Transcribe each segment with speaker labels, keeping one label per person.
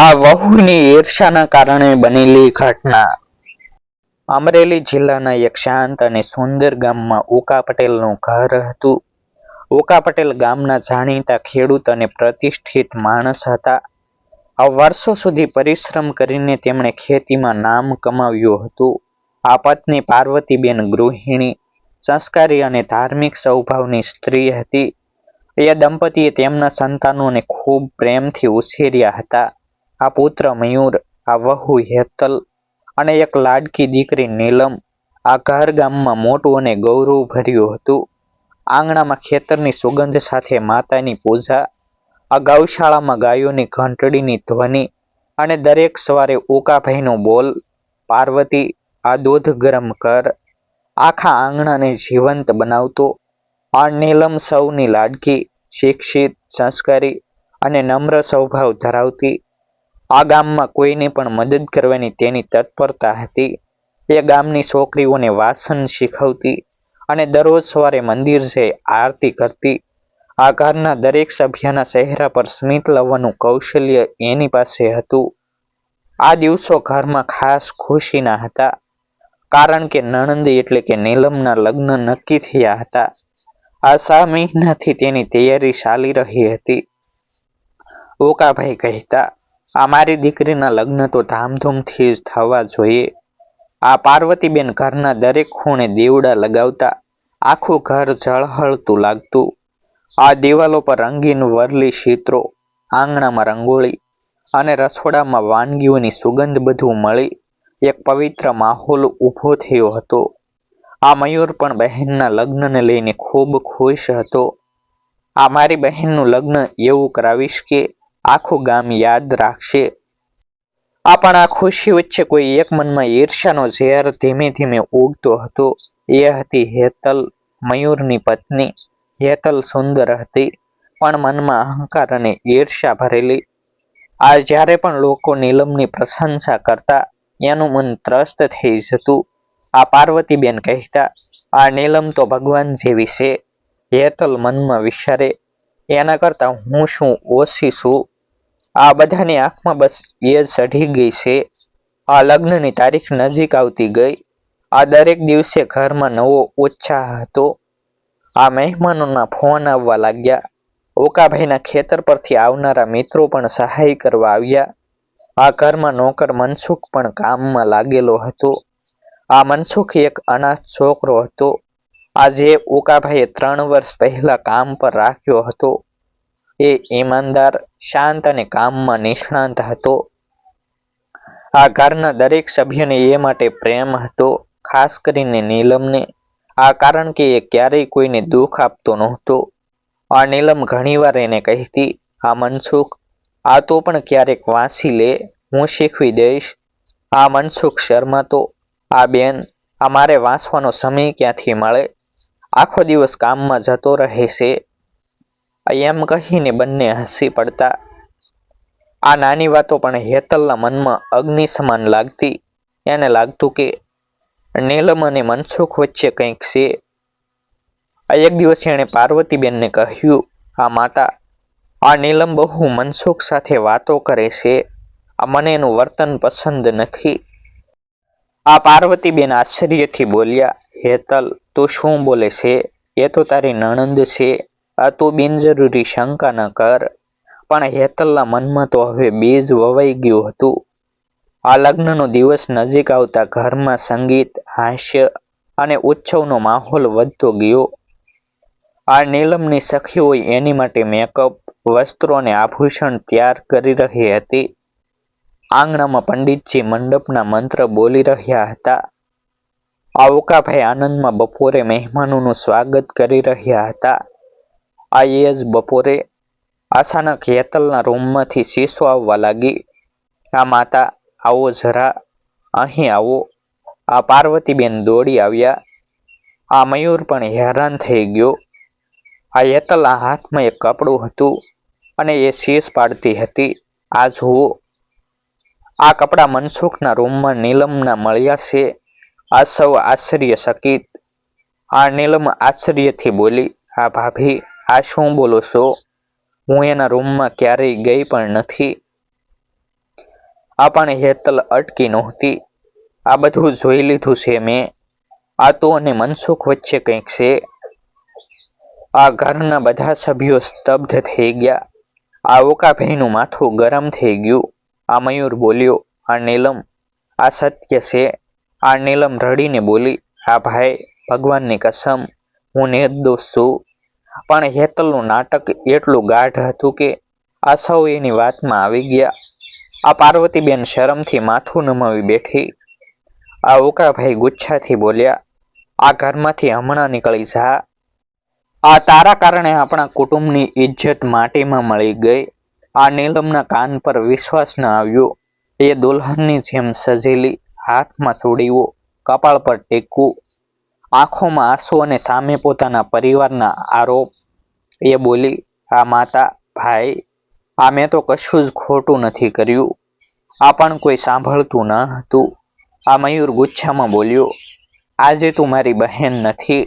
Speaker 1: આ વહુની ઈર્ષાના કારણે બનેલી ઘટના. અમરેલી જિલ્લાના એક શાંત અને સુંદર ગામમાં ઓકા પટેલનું ઘર હતું. ઓકા પટેલ ગામના જાણીતા ખેડૂત અને પ્રતિષ્ઠિત માણસ હતા. આ વર્ષો સુધી પરિશ્રમ કરીને તેમણે ખેતીમાં નામ કમાવ્યું હતું. આ પત્ની પાર્વતીબેન ગૃહિણી, સંસ્કારી અને ધાર્મિક સ્વભાવની સ્ત્રી હતી. એ દંપતીએ તેમના સંતાનોને ખૂબ પ્રેમથી ઉછેર્યા હતા. આ પુત્ર મયુર, આ વહુ હેતલ અને એક લાડકી દીકરી નીલમ આ ઘર ગામમાં મોટું અને ગૌરવ ભર્યું હતું. આંગણામાં ખેતરની સુગંધ સાથે માતાની પૂજા, આ ગૌશાળામાં ગાયોની ઘંટડીની ધ્વનિ અને દરેક સવારે ઓકાભાઈનો બોલ, પાર્વતી, આ દૂધ ગરમ કર, આખા આંગણાને જીવંત બનાવતો, આ નીલમ સૌની લાડકી, શિક્ષિત, સંસ્કારી અને નમ્ર સ્વભાવ ધરાવતી આ ગામમાં કોઈને પણ મદદ કરવાની તેની તત્પરતા હતી. એ ગામની છોકરીઓને વાસન શીખવતી અને દરરોજ સવારે મંદિર જઈ આરતી કરતી. આ ઘરના દરેક સભ્યના ચહેરા પર સ્મિત લાવવાનું કૌશલ્ય એની પાસે હતું. આ દિવસો ઘરમાં ખાસ ખુશીના હતા, કારણ કે નણંદી એટલે કે નીલમના લગ્ન નક્કી થયા હતા. આ સા મહિનાથી તેની તૈયારી ચાલી રહી હતી. ઓકાભાઈ કહેતા આ મારી દીકરીના લગ્ન તો ધામધૂમથી જ થવા જોઈએ. આ પાર્વતીબેન ઘરના દરેક ખૂણે દીવડા લગાવતા આખું ઘર ઝળહળતું લાગતું. આ દિવાલો પર રંગીન વરલી ચિત્રો આંગણામાં રંગોળી અને રસોડામાં વાનગીઓની સુગંધ બધું મળી. એક પવિત્ર માહોલ ઊભો થયો હતો. આ મયુર પણ બહેનના લગ્નને લઈને ખૂબ ખુશ હતો. આ મારી બહેનનું લગ્ન એવું કરાવીશ કે આખું ગામ યાદ રાખશે. આ પણ આ ખુશી વચ્ચે કોઈ એક મનમાં ઈર્ષાનો ઝેર ધીમે ધીમે ઉગતો હતો. એ હતી હેતલ મયુરની પત્ની. હેતલ સુંદર હતી, પણ મનમાં અહંકાર અને ઈર્ષા ભરેલી. આ જ્યારે પણ લોકો નીલમની પ્રશંસા કરતા, એનું મન ત્રસ્ત થઈ જતું. આ પાર્વતીબેન કહેતા, આ નીલમ તો ભગવાન જેવી છે. હેતલ મનમાં વિચારે, એના કરતા હું શું ઓછી છું? આ બધાની આંખમાં બસ ઈયર ચઢી ગઈ છે. આ લગ્નની તારીખ નજીક આવતી ગઈ. આ દરેક દિવસે ઘરમાં નવો ઉત્સાહ હતો. આ મહેમાનોના ફોન આવવા લાગ્યા. ઓકાભાઈના ખેતર પરથી આવનારા મિત્રો પણ સહાય કરવા આવ્યા. આ ઘરમાં નોકર મનસુખ પણ કામમાં લાગેલો હતો. આ મનસુખ એક અનાથ છોકરો હતો. આજે ઓકાભાઈએ ત્રણ વર્ષ પહેલા કામ પર રાખ્યો હતો. એ ઈમાનદાર, શાંત અને કામમાં નિષ્ણાંત હતો. આ ઘરના દરેક સભ્યને એ માટે પ્રેમ હતો, ખાસ કરીને નીલમને. આ કારણ કે એ ક્યારેય કોઈને દુઃખ આપતો નહોતો. આ નીલમ ઘણીવાર એને કહેતી, આ મનસુખ, આ તો પણ ક્યારેક વાંચી લે, હું શીખવી દઈશ. આ મનસુખ શર્માતો, આ બેન, આ મારે વાંચવાનો સમય ક્યાંથી મળે? આખો દિવસ કામમાં જતો રહે છે. એમ કહીને બંને હસી પડતા. આ નાની વાતો પણ હેતલના મનમાં અગ્નિ સમાન લાગતી. એને લાગતું કે નીલમ અને મનસુખ વચ્ચે કંઈક છે. એક દિવસ એણે પાર્વતીબેનને કહ્યું, આ માતા, આ નીલમ બહુ મનસુખ સાથે વાતો કરે છે. આ મને એનું વર્તન પસંદ નથી. આ પાર્વતીબેન આશ્ચર્યથી બોલ્યા, હેતલ, તું શું બોલે છે? એ તો તારી નણંદ છે. આ તું બિનજરૂરી શંકા ન કર. પણ હેતલના મનમાં તો હવે બીજ વવાઈ ગયું હતું. આ લગ્નનો દિવસ નજીક આવતા ઘરમાં સંગીત, હાસ્ય અને ઉત્સવનો માહોલ વધતો ગયો. આ નીલમની સખીઓ એની માટે મેકઅપ વસ્ત્રો અને આભૂષણ તૈયાર કરી રહી હતી. આંગણામાં પંડિતજી મંડપના મંત્ર બોલી રહ્યા હતા. આવકાભાઈ આનંદમાં બપોરે મહેમાનોનું સ્વાગત કરી રહ્યા હતા. આ એ જ બપોરે અચાનક હેતલના રૂમમાંથી શીશો આવવા લાગી આ માતા, આવો જરા, અહીં આવો. આ પાર્વતીબેન દોડી આવ્યા. આ મયુર પણ હેરાન થઈ ગયો. આ હેતલના હાથમાં એક કપડું હતું અને એ શીશ પાડતી હતી. આ જુઓ, આ કપડાં મનસુખના રૂમમાં નીલમના મળ્યા છે. આ સૌ આશ્ચર્ય શકિત આ નીલમ આશ્ચર્યથી બોલી આ ભાભી આ શું બોલો છો? હું એના રૂમમાં ક્યારેય ગઈ પણ નથી. આ પણ હેતલ અટકી નહોતી. આ બધું જોઈ લીધું છે મેં. આ તો અને મનસુખ વચ્ચે કંઈક છે. આ ઘરના બધા સભ્યો સ્તબ્ધ થઈ ગયા. આ ઓકાભાઈનું માથું ગરમ થઈ ગયું. આ મયુર બોલ્યો, આ નીલમ, આ સત્ય છે. આ નીલમ રડીને બોલી, આ ભાઈ, ભગવાનની કસમ, હું નિર્દોષ છું. પણ હેતલનું નાટક એટલું ગાઢ હતું કે આ સૌ એની વાતમાં આવી ગયા. આ પાર્વતીબેન શરમથી માથું નમાવી બેઠી. આ ઓકાભાઈ ગુચ્છાથી બોલ્યા, આ ઘરમાંથી હમણાં નીકળી જા. આ તારા કારણે આપણા કુટુંબની ઇજ્જત માટીમાં મળી ગઈ. આ નીલમના કાન પર વિશ્વાસ ન આવ્યો. એ દુલ્હનની જેમ સજેલી હાથમાં ચૂડીઓ કપાળ પર ટેકવું. આંખોમાં આંસુ અને સામે પોતાના પરિવારના આરોપ. એ બોલી, આ માતા, ભાઈ, આ મેં તો કશું જ ખોટું નથી કર્યું. આ પણ કોઈ સાંભળતું ન હતું. આ મયુર ગુચ્છામાં બોલ્યો, આજે તું મારી બહેન નથી.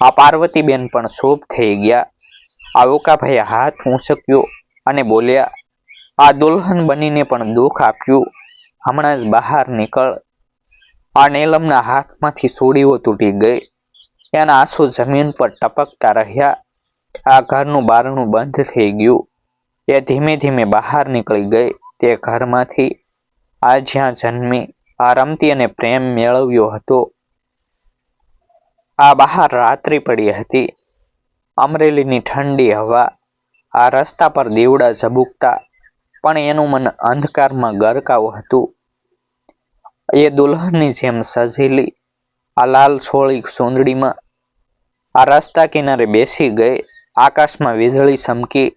Speaker 1: આ પાર્વતીબેન પણ શોભ થઈ ગયા. આ ઓકાભાઈએ હાથ ઊંચક્યો અને બોલ્યા, આ દુલ્હન બનીને પણ દુઃખ આપ્યું. હમણાં જ બહાર નીકળ. આ નીલમના હાથમાંથી સોડીઓ તૂટી ગઈ. એના આંસુ જમીન પર ટપકતા રહ્યા. આ ઘરનું બારણું બંધ થઈ ગયું. એ ધીમે ધીમે બહાર નીકળી ગઈ. તે ઘરમાંથી આ જ્યાં જન્મી, આ રમતી અને પ્રેમ મેળવ્યો હતો. આ બહાર રાત્રિ પડી હતી. અમરેલીની ઠંડી હવા, આ રસ્તા પર દીવડા ઝબુકતા, પણ એનું મન અંધકારમાં ગરકાવ હતું. એ દુલ્હનની જેમ સજેલી, આ લાલ છોળી સુંદડીમાં આ રસ્તા કિનારે બેસી ગઈ, આકાશમાં વીજળી ચમકી,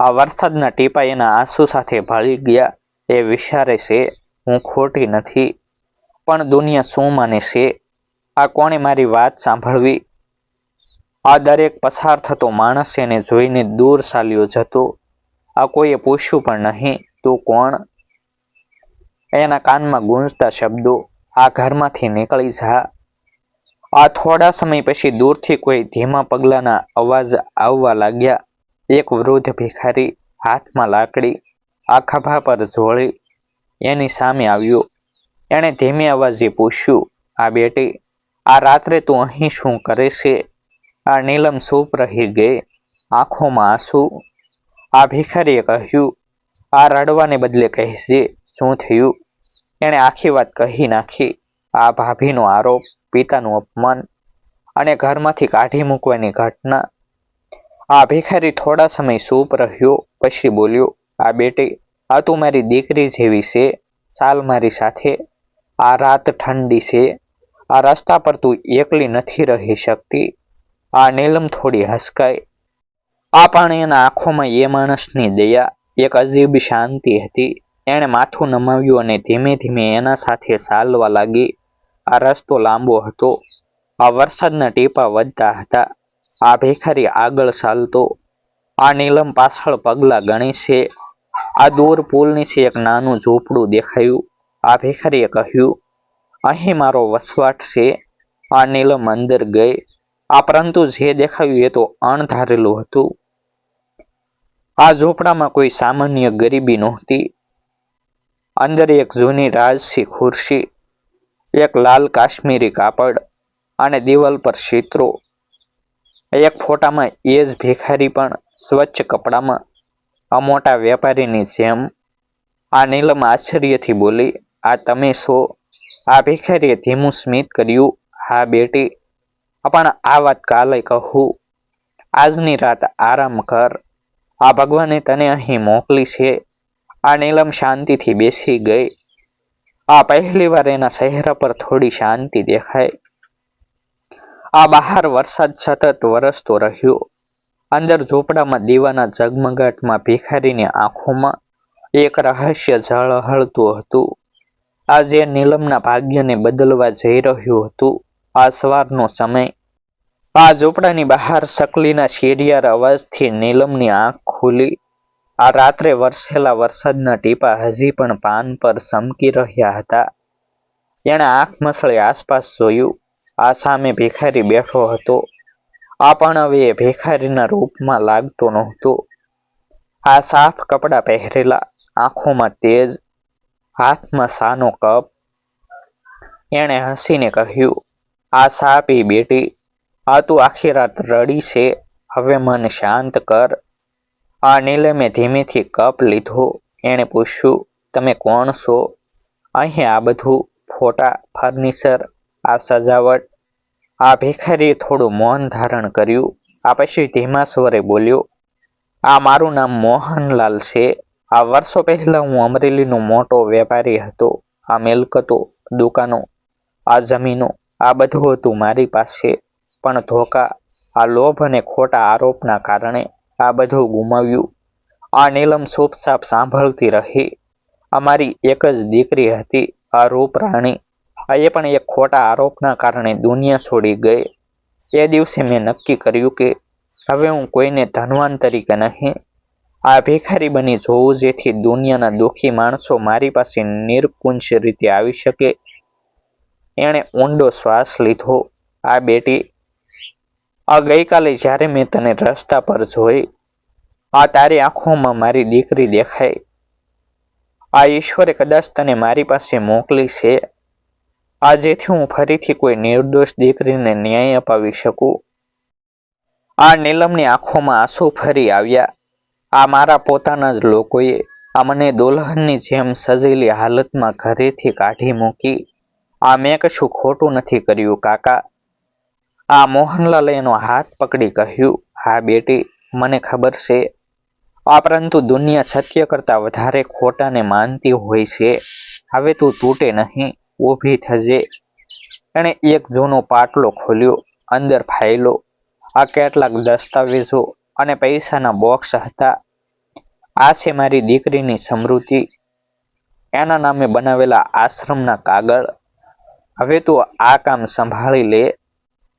Speaker 1: આ વરસાદના ટીપા એના આંસુ સાથે ભળી ગયા, એ વિચારે છે, હું ખોટી નથી, પણ દુનિયા શું માને છે? આ કોણે મારી વાત સાંભળવી? આ દરેક પસાર થતો માણસ એને જોઈને દૂર ચાલ્યો જતો, આ કોઈએ પૂછ્યું પણ નહીં, તું કોણ? એના કાનમાં ગુંજતા શબ્દો આ ઘરમાંથી નીકળી જા. આ થોડા સમય પછી દૂરથી કોઈ ધીમા પગલાના અવાજ આવવા લાગ્યા. એક વૃદ્ધ ભિખારી હાથમાં લાકડી આ ખભા પર ઝોળી એની સામે આવ્યો. એણે ધીમે અવાજે પૂછ્યું, આ બેટી, આ રાત્રે તું અહીં શું કરે છે? આ નીલમ સૂપ રહી ગઈ, આંખોમાં આંસુ. આ ભિખારીએ કહ્યું, આ રડવાને બદલે કહેશે શું થયું? એણે આખી વાત કહી નાખી. આ ભાભીનો આરોપ, પિતાનું અપમાન અને ઘરમાંથી કાઢી મૂકવાની ઘટના. આ ભિખારી થોડા સમય સૂપ રહ્યો, પછી બોલ્યો, આ બેટી, આ તું મારી દીકરી જેવી છે. સાલ મારી સાથે. આ રાત ઠંડી છે. આ રસ્તા પર તું એકલી નથી રહી શકતી. આ નીલમ થોડી હસકાય. આ પણ એના આંખોમાં એ માણસની દયા, એક અજીબ શાંતિ હતી. એણે માથું નમાવ્યું અને ધીમે ધીમે એના સાથે ચાલવા લાગી. આ રસ્તો લાંબો હતો. આ વરસાદના ટીપા વધતા હતા. આ ભિખારી આગળ ચાલતો. આ નીલમ પાછળ પગલા ગણી છે. આ દૂર પુલ નીચે એક નાનું ઝૂંપડું દેખાયું. આ ભિખારીએ કહ્યું, અહીં મારો વસવાટ છે. આ નીલમ અંદર ગઈ. આ પરંતુ જે દેખાયું એ તો અણધારેલું હતું. આ ઝૂંપડામાં કોઈ સામાન્ય ગરીબી નહોતી. અંદર એક જૂની રાજસી ખુરશી, એક લાલ કાશ્મીરી કાપડ અને દિવાલ પર ચિત્રો એક ફોટામાં એ જ ભિખારી પણ સ્વચ્છ કપડામાં આ મોટા વેપારીની જેમ આ નીલમ આશ્ચર્યથી બોલી, આ તમે છો? આ ભિખારીએ ધીમું સ્મિત કર્યું, હા બેટી, પણ આ વાત કાલે કહું. આજની રાત આરામ કર. આ ભગવાને તને અહીં મોકલી છે. આ નીલમ શાંતિથી બેસી ગઈ. આ પહેલી વાર એના ચહેરા પર થોડી શાંતિ દેખાય આ બહાર વરસાદ સતત વરસતો રહ્યો. અંદર ઝૂંપડામાં દીવાના ઝગમગાટમાં ભિખારીની આંખોમાં એક રહસ્ય ઝળહળતું હતું. આ જે નીલમના ભાગ્યને બદલવા જઈ રહ્યું હતું, આ સવારનો સમય. આ ઝૂંપડાની બહાર સકલીના શેરિયાર અવાજથી નીલમની આંખ ખુલી. આ રાત્રે વરસેલા વરસાદના ટીપા હજી પણ પાન પર સમકી રહ્યા હતા. એણે આંખ મસળી આસપાસ જોયું. આ સામે ભિખારી બેઠો હતો. આ પણ હવે એ ભિખારીના રૂપમાં લાગતો નહોતો. આ સાફ કપડાં પહેરેલા, આંખોમાં તેજ, હાથમાં સાનો કપ. એણે હસીને કહ્યું, આ સાપી બેટી, આ તું આખી રાત રડી છે. હવે મન શાંત કર. આ નીલમે ધીમેથી કપ લીધો. એણે પૂછ્યું, તમે કોણ છો? અહીં આ બધું ફોટા ફર્નિચર, આ સજાવટ. આ ભિખારીએ થોડું મૌન ધારણ કર્યું. આ પછી ધીમા સ્વરે બોલ્યો, આ મારું નામ મોહનલાલ છે. આ વર્ષો પહેલાં હું અમરેલીનો મોટો વેપારી હતો. આ મિલકતો, દુકાનો, આ જમીનો, આ બધું હતું મારી પાસે. પણ ધોકા, આ લોભ અને ખોટા આરોપના કારણે આ બધું ગુમાવ્યું. આ નીલમ ચૂપચાપ સાંભળતી રહી. અમારી એક જ દીકરી હતી, આ રૂપ રાણી. એ પણ એક ખોટા આરોપના કારણે દુનિયા છોડી ગઈ. એ દિવસે મેં નક્કી કર્યું કે હવે હું કોઈને ધનવાન તરીકે નહીં. આ ભિખારી બની જોઉં જેથી દુનિયાના દુઃખી માણસો મારી પાસે નિરકુંજ રીતે આવી શકે. એણે ઊંડો શ્વાસ લીધો. આ બેટી આ ગઈકાલે જ્યારે મેં તને રસ્તા પર જોઈ, આ તારી આંખોમાં મારી દીકરી દેખાય આ ઈશ્વરે કદાચ તને મારી પાસે મોકલી છે. આ જેથી હું ફરીથી કોઈ નિર્દોષ દીકરીને ન્યાય અપાવી શકું. આ નીલમની આંખોમાં આંસુ ફરી આવ્યા. આ મારા પોતાના જ લોકોએ આ મને દુલ્હનની જેમ સજેલી હાલતમાં ઘરેથી કાઢી મૂકી. આ મેં કશું ખોટું નથી કર્યું, કાકા. આ મોહનલાલે એનો હાથ પકડી કહ્યું, હા બેટી, મને ખબર છે. આ પરંતુ દુનિયા સત્ય કરતા વધારે ખોટાને માનતી હોય છે. હવે તું તૂટે નહીં, ઊભી થજે. એણે એક જૂનો પાટલો ખોલ્યો, અંદર ફાઇલો, આ કેટલાક દસ્તાવેજો અને પૈસાના બોક્સ હતા. આ છે મારી દીકરીની સમૃદ્ધિ. એના નામે બનાવેલા આશ્રમના કાગળ. હવે તું આ કામ સંભાળી લે.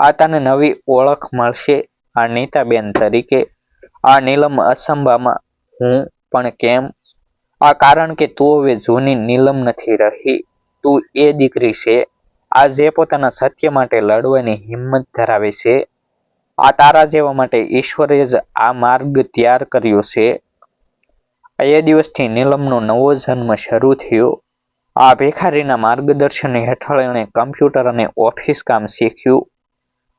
Speaker 1: આ તને નવી ઓળખ મળશે આ નીતાબેન તરીકે. આ નીલમ અસંભામાં હું પણ કેમ? આ કારણ કે તું હવે જૂની નીલમ નથી રહી. તું એ દીકરી છે. આ જે પોતાના સત્ય માટે લડવાની હિંમત ધરાવે છે, આ તારા જેવા માટે ઈશ્વરે જ આ માર્ગ તૈયાર કર્યો છે. એ દિવસથી નીલમનો નવો જન્મ શરૂ થયો. આ ભિખારીના માર્ગદર્શન હેઠળ એણે કમ્પ્યુટર અને ઓફિસ કામ શીખ્યું.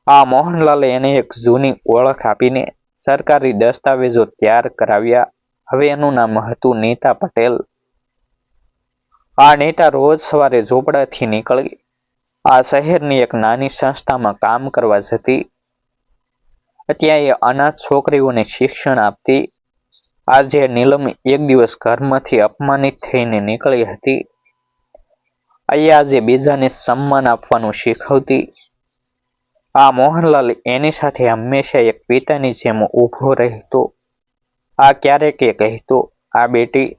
Speaker 1: આ મોહનલાલે એને એક જૂની ઓળખ આપીને સરકારી દસ્તાવેજો તૈયાર કરાવ્યા. હવે એનું નામ હતું નેતા પટેલ. આ નેતા રોજ સવારે ઝોપડાથી નીકળી. આ શહેરની એક નાની સંસ્થામાં કામ કરવા જતી. ત્યાં અનાથ છોકરીઓને શિક્ષણ આપતી. આજે નીલમ એક દિવસ ઘરમાંથી અપમાનિત થઈને નીકળી હતી. અહીંયા આજે બીજાને સન્માન આપવાનું શીખવતી. આ મોહનલાલ એની સાથે હંમેશા એક પિતાની જેમ ઊભો રહેતો. આ ક્યારેક કહેતો, આ બેટી,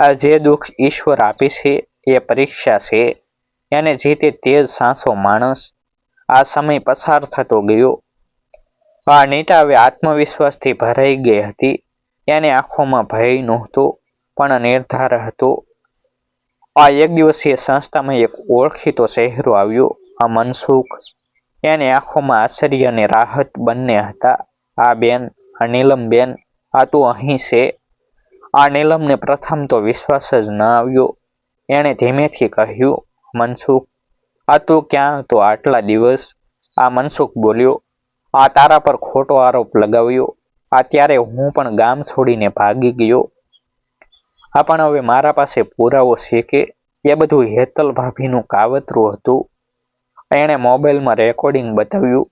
Speaker 1: આ જે દુઃખ ઈશ્વર આપે છે એ પરીક્ષા છે. એને જીતે તે જ માણસ. આ સમય પસાર થતો ગયો. આ નીતા હવે આત્મવિશ્વાસથી ભરાઈ ગઈ હતી. એને આંખોમાં ભય નહોતો, પણ નિર્ધાર હતો. આ એક દિવસીય સંસ્થામાં એક ઓળખીતો ચહેરો આવ્યો, આ મનસુખ. એની આંખોમાં આશ્ચર્ય અને રાહત બંને હતા. આ બેન, આ નીલમબેન આ તું અહીં છે? આ નીલમને પ્રથમ તો વિશ્વાસ જ ન આવ્યો. એણે ધીમેથી કહ્યું, મનસુખ, આ તું ક્યાં હતો આટલા દિવસ? આ મનસુખ બોલ્યો, આ તારા પર ખોટો આરોપ લગાવ્યો. આ ત્યારે હું પણ ગામ છોડીને ભાગી ગયો. આ પણ હવે મારા પાસે પુરાવો છે કે? એ બધું હેતલ ભાભીનું કાવતરું હતું. એણે મોબાઈલમાં રેકોર્ડિંગ બતાવ્યું.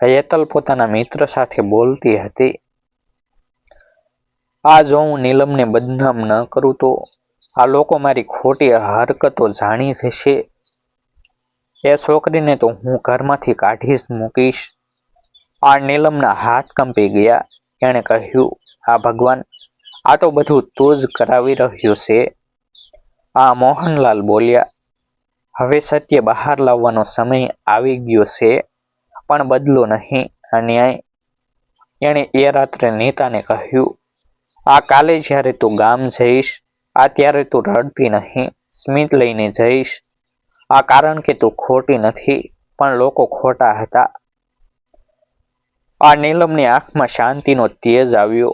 Speaker 1: હેતલ પોતાના મિત્ર સાથે બોલતી હતી. આ જો હું નીલમને બદનામ ન કરું તો આ લોકો મારી ખોટી હરકતો જાણી જશે. એ છોકરીને તો હું ઘરમાંથી કાઢી જ મૂકીશ. આ નીલમના હાથ કંપી ગયા. એણે કહ્યું આ ભગવાન, આ તો બધું તું જ કરાવી રહ્યો છે. આ મોહનલાલ બોલ્યા હવે સત્ય બહાર લાવવાનો સમય આવી ગયો છે, પણ બદલો નહીં. અન્યાય એણે એ રાત્રે નીતાને કહ્યું, આ કાલે જ્યારે તું ગામ જઈશ, આ ત્યારે તું રડતી નહીં. સ્મિત લઈને જઈશ. આ કારણ કે તું ખોટી નથી, પણ લોકો ખોટા હતા. આ નીલમની આંખમાં શાંતિનો તેજ આવ્યો.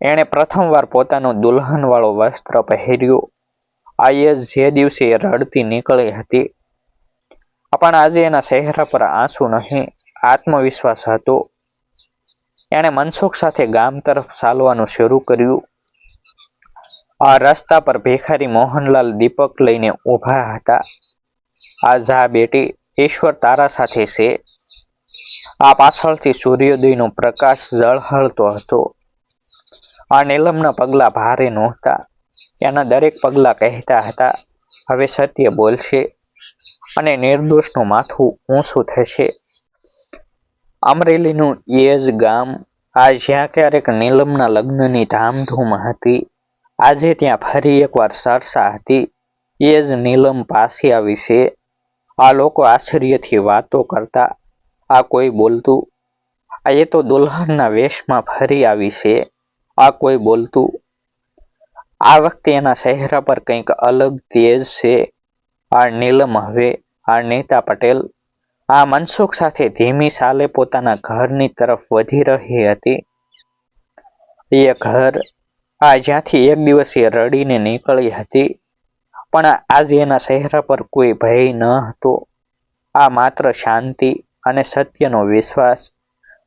Speaker 1: એણે પ્રથમવાર પોતાનો દુલ્હનવાળો વસ્ત્ર પહેર્યો. આ જે દિવસે રડતી નીકળી હતી, પણ આજે એના ચહેરા પર આંસુ નહીં, આત્મવિશ્વાસ હતો. એણે મનસુખ સાથે ગામ તરફ ચાલવાનું શરૂ કર્યું. આ રસ્તા પર ભેખારી મોહનલાલ દીપક લઈને ઊભા હતા. આ જા બેટી ઈશ્વર તારા સાથે છે. આ પાછળથી સૂર્યોદયનો પ્રકાશ ઝળહળતો હતો. આ નીલમના પગલા ભારે નહોતા. એના દરેક પગલા કહેતા હતા. હવે સત્ય બોલશે અને નિર્દોષનું માથું ઊંચું થશે. અમરેલીનું એ ગામ આ જ્યાં ક્યારેક નીલમના લગ્નની ધામધૂમ હતી, આજે ત્યાં ફરી એકવાર સરસા હતી. એ જ નીલમ પાસે આવી છે. આ લોકો આશ્ચર્યથી વાતો કરતા, આ કોઈ બોલતું? આ એ તો દુલ્હનના વેશમાં ફરી આવી છે. આ કોઈ બોલતું? આ વખતે એના ચહેરા પર કંઈક અલગ તેજ છે. આ નીલમ હવે આ નીતા પટેલ, આ મનસુખ સાથે ધીમી ચાલે પોતાના ઘરની તરફ વધી રહી હતી. એ ઘર આ જ્યાંથી એક દિવસ એ રડીને નીકળી હતી, પણ આજે એના ચહેરા પર કોઈ ભય ન હતો. આ માત્ર શાંતિ અને સત્યનો વિશ્વાસ.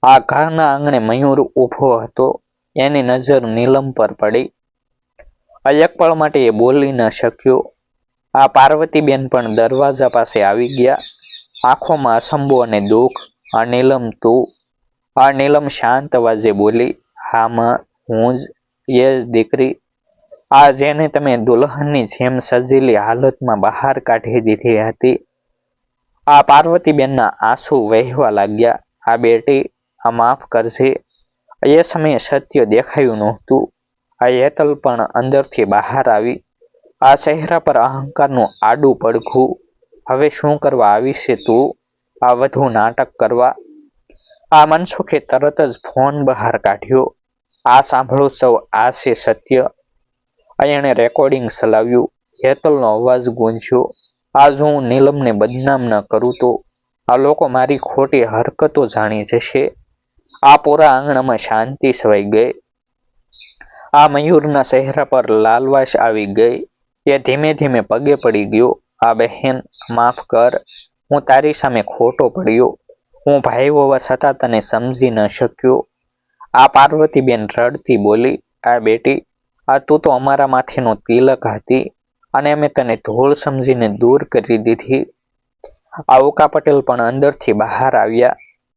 Speaker 1: આ ઘરના આંગણે મયુર ઊભો હતો. એની નજર નીલમ પર પડી. એક પળ માટે એ બોલી ન શક્યો આ પાર્વતીબેન પણ દરવાજા પાસે આવી ગયા. આંખોમાં અસંબો અને દુઃખ, આ નીલમ તું, આ નીલમ શાંત અવાજે બોલી, હા માં, હું જ, એ જ દીકરી. આ જેને તમે દુલ્હનની જેમ સજેલી હાલતમાં બહાર કાઢી દીધી હતી. આ પાર્વતીબેનના આંસુ વહેવા લાગ્યા, આ બેટી, આ માફ કરજે. એ સમયે સત્ય દેખાયું નહોતું. આ હેતલ પણ અંદરથી બહાર આવી. આ ચહેરા પર અહંકારનું આડું પડઘું. હવે શું કરવા આવી છે તું? આ વધુ નાટક કરવા. આ મનસુખે તરત જ ફોન બહાર કાઢ્યો. આ સાંભળો સૌ, આ છે સત્ય. એણે રેકોર્ડિંગ ચલાવ્યું. હેતલનો અવાજ ગુંજ્યો. આજ હું નીલમને બદનામ ન કરું તો. આ લોકો મારી ખોટી હરકતો જાણી જશે. આ પૂરા આંગણામાં શાંતિ છવાઈ ગઈ. આ મયુરના ચહેરા પર લાલવાશ આવી ગઈ એ ધીમે ધીમે પગે પડી ગયો. આ બહેન, માફ કર. હું તારી સામે ખોટો પડ્યો. હું ભાઈ હોવા છતાં તને સમજી ન શક્યો. આ પાર્વતીબેન રડતી બોલી, આ બેટી, આ તું તો અમારા માથેનો તિલક હતી અને અમે તને ધૂળ સમજીને દૂર કરી દીધી. આ ઓકા પટેલ પણ અંદરથી બહાર આવ્યા.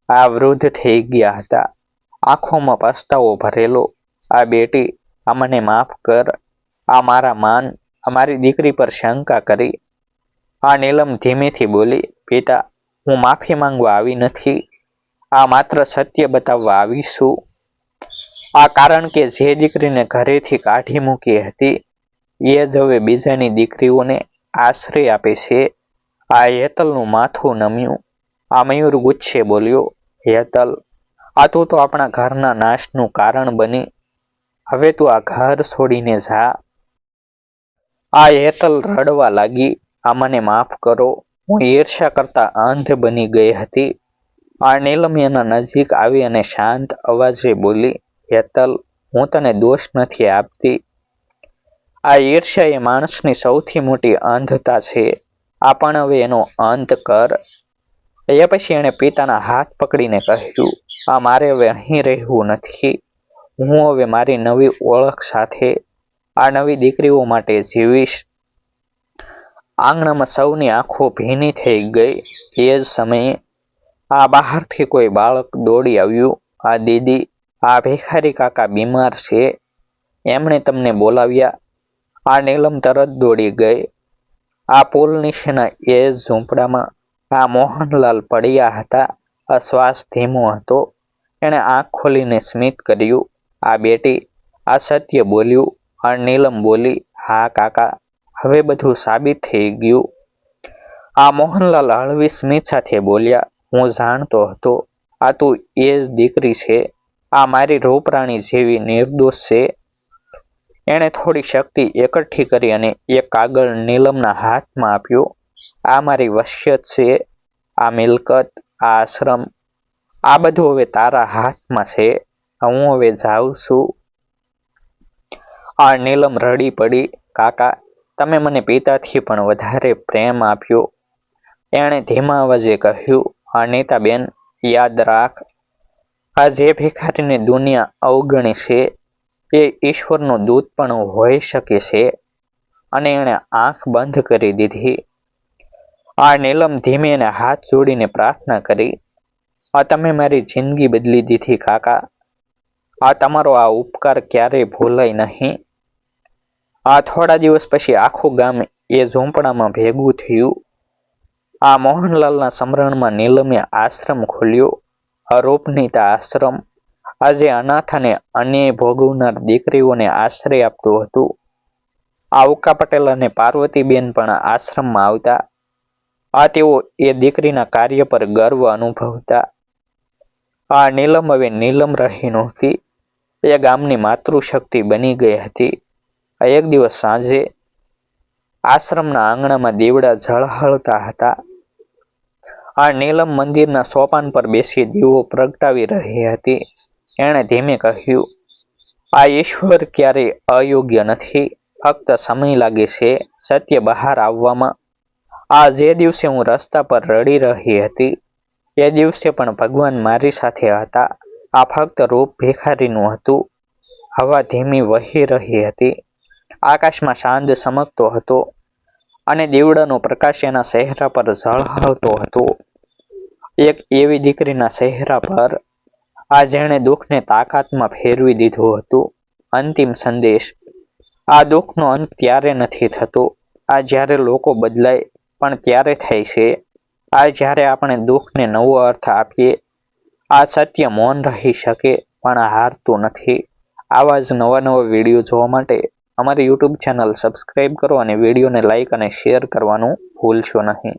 Speaker 1: આ વૃદ્ધ થઈ ગયા હતા. આંખોમાં પસ્તાવો ભરેલો. આ બેટી આ મને માફ કર. આ મારા માન, અમારી દીકરી પર શંકા કરી. આ નીલમ ધીમેથી બોલી, પિતા, હું માફી માંગવા આવી નથી. આ માત્ર સત્ય બતાવવા આવી છું. આ કારણ કે જે દીકરીને ઘરેથી કાઢી મૂકી હતી, એ જ હવે બીજાની દીકરીઓને આશ્રય આપે છે. આ હેતલનું માથું નમ્યું. આ મયુર ગુચ્છે બોલ્યો, હેતલ, આ તો આપણા ઘરના નાશનું કારણ બની. હવે તું આ ઘર છોડીને જા. આ હેતલ રડવા લાગી. આ મને માફ કરો. હું ઈર્ષ્યા કરતા અંધ બની ગઈ હતી. આ નીલમ નજીક આવી અને શાંત અવાજે બોલી, હેતલ, હું તને દોષ નથી આપતી. આ ઈર્ષ્યા એ માણસની સૌથી મોટી અંધતા છે. આ પણ હવે એનો અંત કર. એ પછી એણે પિતાના હાથ પકડીને કહ્યું, આ મારે હવે અહીં રહેવું નથી. હું હવે મારી નવી ઓળખ સાથે આ નવી દીકરીઓ માટે જીવીશ. આંગણામાં સૌની આંખો ભીની થઈ ગઈ. એ જ સમયે આ બહારથી કોઈ બાળક દોડી આવ્યું. આ દીદી, આ ભિખારી કાકા બીમાર છે. એમણે તમને બોલાવ્યા. આ નીલમ તરત દોડી ગઈ. આ પુલ નીચેના એ ઝૂંપડામાં આ મોહનલાલ પડ્યા હતા. આ શ્વાસ ધીમો હતો. એણે આંખ ખોલીને સ્મિત કર્યું. આ બેટી આ સત્ય બોલ્યું આ નીલમ બોલી, હા, કાકા, હવે બધું સાબિત થઈ ગયું. આ મોહનલાલ હળવી સ્મિત સાથે બોલ્યા, હું જાણતો હતો, આ તું એ જ દીકરી છે, આ મારી રૂપરાણી જેવી નિર્દોષ છે. એણે થોડી શક્તિ એકઠી કરી અને એક કાગળ નીલમના હાથમાં આપ્યો, આ મારી વસિયત છે, આ મિલકત, આ આશ્રમ, આ બધું હવે તારા હાથમાં છે. હું હવે જાઉં છું. આ નીલમ રડી પડી, કાકા, તમે મને પિતાથી પણ વધારે પ્રેમ આપ્યો. એણે ધીમા અવાજે કહ્યું અનિતાબેન યાદ રાખ, આ જે ભિખારીને દુનિયા અવગણી છે, એ ઈશ્વરનો દૂત પણ હોઈ શકે છે. અને એણે આંખ બંધ કરી દીધી. આ નીલમ ધીમે એને હાથ જોડીને પ્રાર્થના કરી, આ તમે મારી જિંદગી બદલી દીધી, કાકા. આ તમારો આ ઉપકાર ક્યારેય ભૂલાય નહીં. આ થોડા દિવસ પછી આખું ગામ એ ઝૂંપડામાં ભેગું થયું. આ મોહનલાલના સમરણમાં નીલમે આશ્રમ ખોલ્યો, અરૂપનીતા આશ્રમ. આજે અનાથ અને અન્યાય ભોગવનાર દીકરીઓને આશ્રય આપતું હતું. આ ઉકા પટેલ અને પાર્વતીબેન પણ આશ્રમમાં આવતા. આ તેઓ એ દીકરીના કાર્ય પર ગર્વ અનુભવતા. આ નીલમ હવે નીલમ રહી નહોતી. એ ગામની માતૃશક્તિ બની ગઈ હતી. એક દિવસ સાંજે આશ્રમના આંગણામાં દીવડા ઝળહળતા હતા. આ નીલમ મંદિરના સોપાન પર બેસી દીવો પ્રગટાવી રહી હતી. એણે ધીમે કહ્યું, આ ઈશ્વર ક્યારેય અયોગ્ય નથી. ફક્ત સમય લાગે છે સત્ય બહાર આવવામાં. આ જે દિવસે હું રસ્તા પર રડી રહી હતી, એ દિવસે પણ ભગવાન મારી સાથે હતા. આ ફક્ત રૂપ ભેખારીનું હતું. હવા ધીમી વહી રહી હતી. આકાશમાં શાંત ચમકતો હતો અને દીવડાનો પ્રકાશ એના ચહેરા પર ઝળહળતો હતો. એક એવી દીકરીના ચહેરા પર આ જેણે દુઃખને તાકાતમાં ફેરવી દીધું હતું. અંતિમ સંદેશ, આ દુઃખનો અંત ત્યારે નથી થતો. આ જ્યારે લોકો બદલાય, પણ ત્યારે થાય છે. આ જ્યારે આપણે દુઃખને નવો અર્થ આપીએ આ સત્ય મૌન રહી શકે પણ હારતું નથી. આવા જ નવા નવા વીડિયો જોવા માટે અમારી યુટ્યુબ ચેનલ સબસ્ક્રાઈબ કરો અને વિડીયોને લાઈક અને શેર કરવાનું ભૂલશો નહીં.